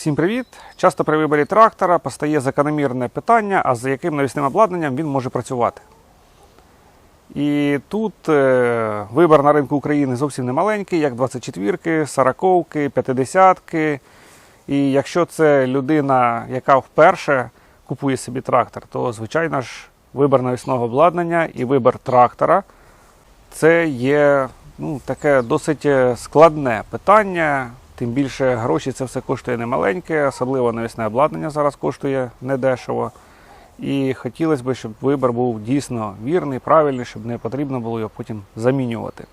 Всім привіт! Часто при виборі трактора постає закономірне питання, а з яким навісним обладнанням він може працювати. І тут е, вибір на ринку України зовсім не маленький, як 24-ки, 40-ки, 50-ки. І якщо це людина, яка вперше купує собі трактор, то звичайно ж вибір навісного обладнання і вибір трактора це є ну, таке досить е, складне питання. Тим більше гроші це все коштує немаленьке, особливо навісне обладнання зараз коштує недешево. І хотілося б, щоб вибір був дійсно вірний, правильний, щоб не потрібно було його потім замінювати.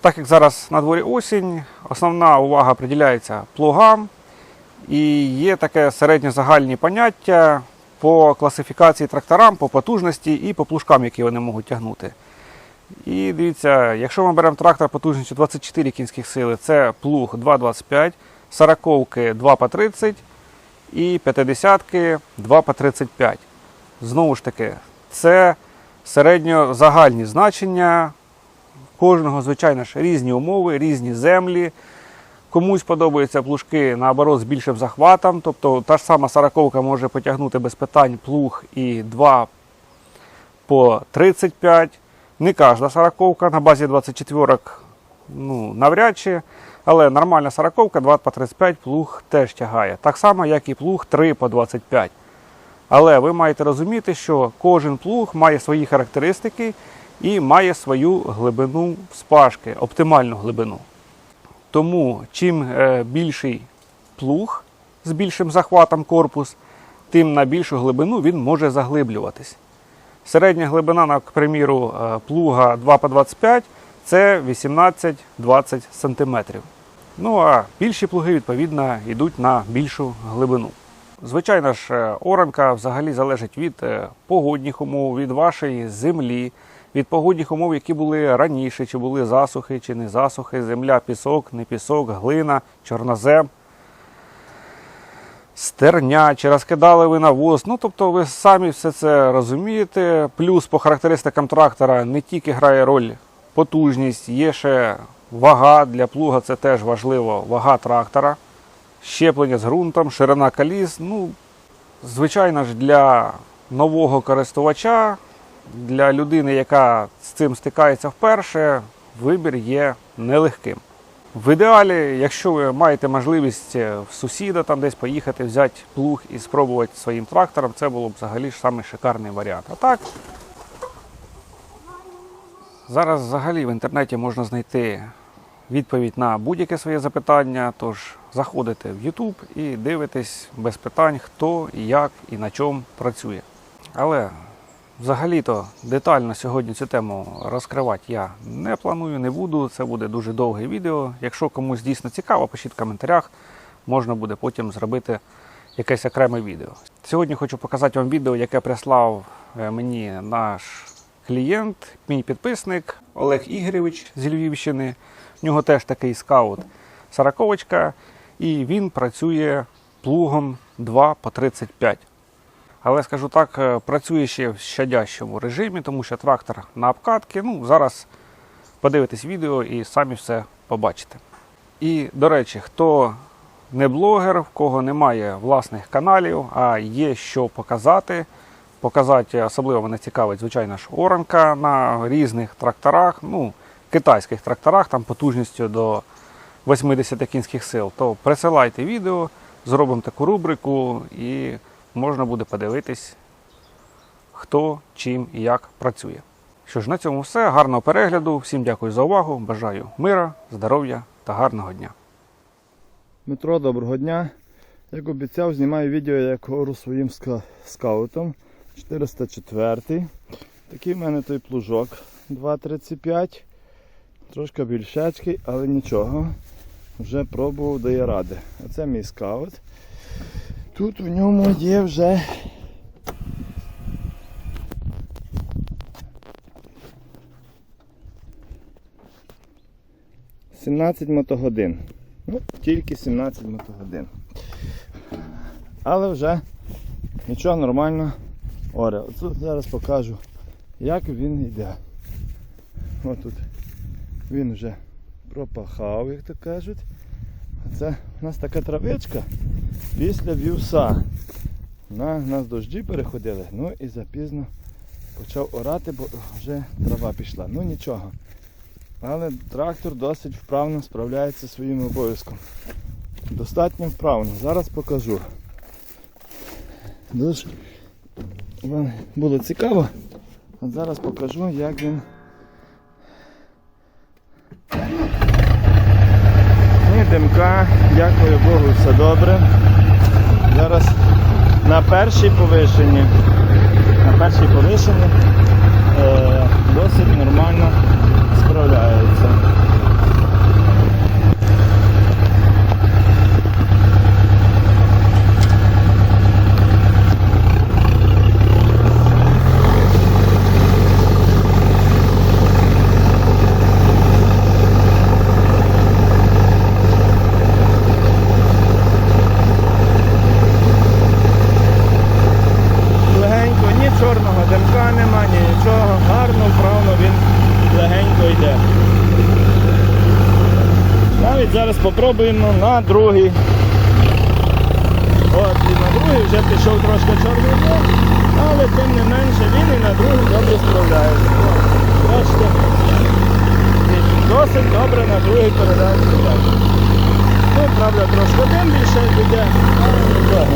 Так як зараз на дворі осінь, основна увага приділяється плугам, і є таке середньозагальні поняття по класифікації тракторам, по потужності і по плужкам, які вони можуть тягнути. І дивіться, якщо ми беремо трактор потужністю 24 кінських сили, це плуг 2,25, 40-ки 2 по 30 і 50-ки 2 по 35. Знову ж таки, це середньозагальні значення. Кожного, звичайно ж, різні умови, різні землі. Комусь подобаються плужки наоборот з більшим захватом. Тобто та ж сама 40 може потягнути без питань плуг і 2 по 35. Не кожна сороковка на базі 24 ну, навряд чи, але нормальна сороковка 2 по 35 плуг теж тягає. Так само, як і плуг 3 по 25. Але ви маєте розуміти, що кожен плуг має свої характеристики і має свою глибину спашки, оптимальну глибину. Тому чим е, більший плуг з більшим захватом корпус, тим на більшу глибину він може заглиблюватись. Середня глибина, на, приміру, е, плуга 2 по 25 це 18-20 см. Ну а більші плуги, відповідно, йдуть на більшу глибину. Звичайно ж, е, оранка взагалі залежить від е, погодних умов, від вашої землі, від погодних умов, які були раніше, чи були засухи, чи не засухи, земля, пісок, не пісок, глина, чорнозем стерня, чи розкидали ви навоз. Ну, тобто ви самі все це розумієте. Плюс по характеристикам трактора не тільки грає роль потужність, є ще вага для плуга, це теж важливо, вага трактора, щеплення з ґрунтом, ширина коліс. Ну, звичайно ж, для нового користувача, для людини, яка з цим стикається вперше, вибір є нелегким. В ідеалі, якщо ви маєте можливість е, в сусіда там десь поїхати, взяти плуг і спробувати своїм трактором, це було б взагалі ж самий шикарний варіант. А так, зараз взагалі в інтернеті можна знайти відповідь на будь-яке своє запитання. Тож заходите в YouTube і дивитесь без питань, хто як і на чому працює. Але Взагалі-то детально сьогодні цю тему розкривати я не планую, не буду. Це буде дуже довге відео. Якщо комусь дійсно цікаво, пишіть в коментарях, можна буде потім зробити якесь окреме відео. Сьогодні хочу показати вам відео, яке прислав е, мені наш клієнт, мій підписник Олег Ігоревич з Львівщини. В нього теж такий скаут сороковочка, і він працює плугом 2 по 35. Але скажу так, е, працює ще в щадящому режимі, тому що трактор на обкатки. Ну, зараз подивитесь відео і самі все побачите. І, до речі, хто не блогер, в кого немає власних каналів, а є що показати. Показати особливо мене цікавить, звичайно ж, оранка на різних тракторах, ну, китайських тракторах, там потужністю до 80 кінських сил, то присилайте відео, зробимо таку рубрику і можна буде подивитись, хто, чим і як працює. Що ж, на цьому все. Гарного перегляду. Всім дякую за увагу. Бажаю мира, здоров'я та гарного дня. Дмитро, доброго дня. Як обіцяв, знімаю відео, як ору своїм скаутом. 404. Такий в мене той плужок 2,35. Трошки більшечкий, але нічого. Вже пробував, дає ради. Оце мій скаут. Тут в ньому є вже Сімнадцять мотогодин. Ну, тільки 17 мотогодин. Але вже нічого нормально оре. Тут зараз покажу, як він йде. Ось тут він вже пропахав, як то кажуть. Це у нас така травичка. Після вівса. На нас дожді переходили, ну і запізно почав орати, бо вже трава пішла. Ну нічого. Але трактор досить вправно справляється своїм обов'язком. Достатньо вправно. Зараз покажу. Дуже було цікаво. От зараз покажу, як він. Ні, димка, дякую Богу, все добре. Зараз на першій повишенні. На першій повишенні е, досить нормально справляється. Легенько, ні чорного димка нема, ні нічого. Гарно, вправно він легенько йде. Навіть зараз попробуємо на другий. От, і на другий вже пішов трошки чорний дим, але тим не менше він і на другий добре справляється. Досить добре на другий передається. Ну, правда, трошки дим більше йде, але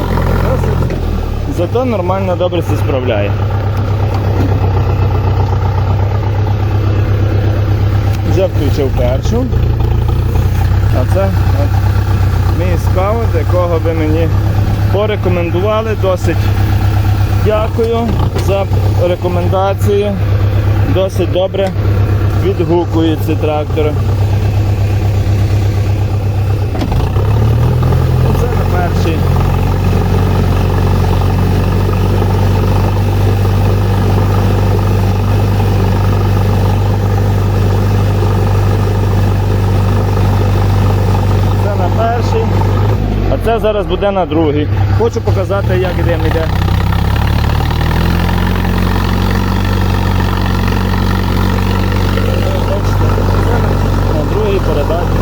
Зато нормально добре все справляє. Вже включив першу. А це от мій скаут, якого ви мені порекомендували. Досить дякую за рекомендації. Досить добре відгукується трактор. Це на перший. Це на перший, зараз буде на другий. Хочу показати, як дим йде. На- другій передачі.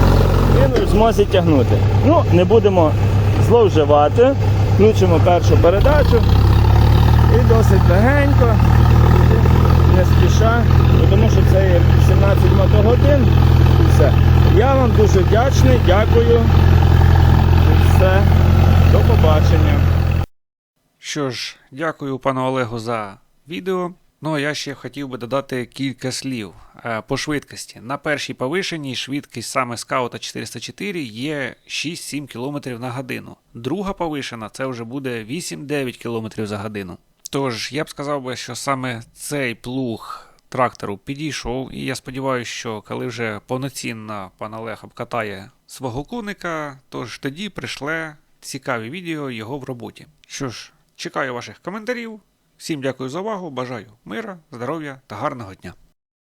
Він в змозі тягнути. Ну, не будемо зловживати. Включимо першу передачу і досить легенько, не спіша, тому що це є 17 мотогодин все. Я вам дуже вдячний, дякую. Все. До побачення. Що ж, дякую пану Олегу за відео. Ну а я ще хотів би додати кілька слів Е, по швидкості. На першій повишеній швидкість саме скаута 404 є 6-7 км на годину. Друга повишена це вже буде 8-9 км за годину. Тож я б сказав би, що саме цей плуг трактору підійшов, і я сподіваюся, що коли вже повноцінно пан Олег обкатає свого коника, тож тоді прийшле цікаві відео його в роботі. Що ж, чекаю ваших коментарів. Всім дякую за увагу, бажаю мира, здоров'я та гарного дня.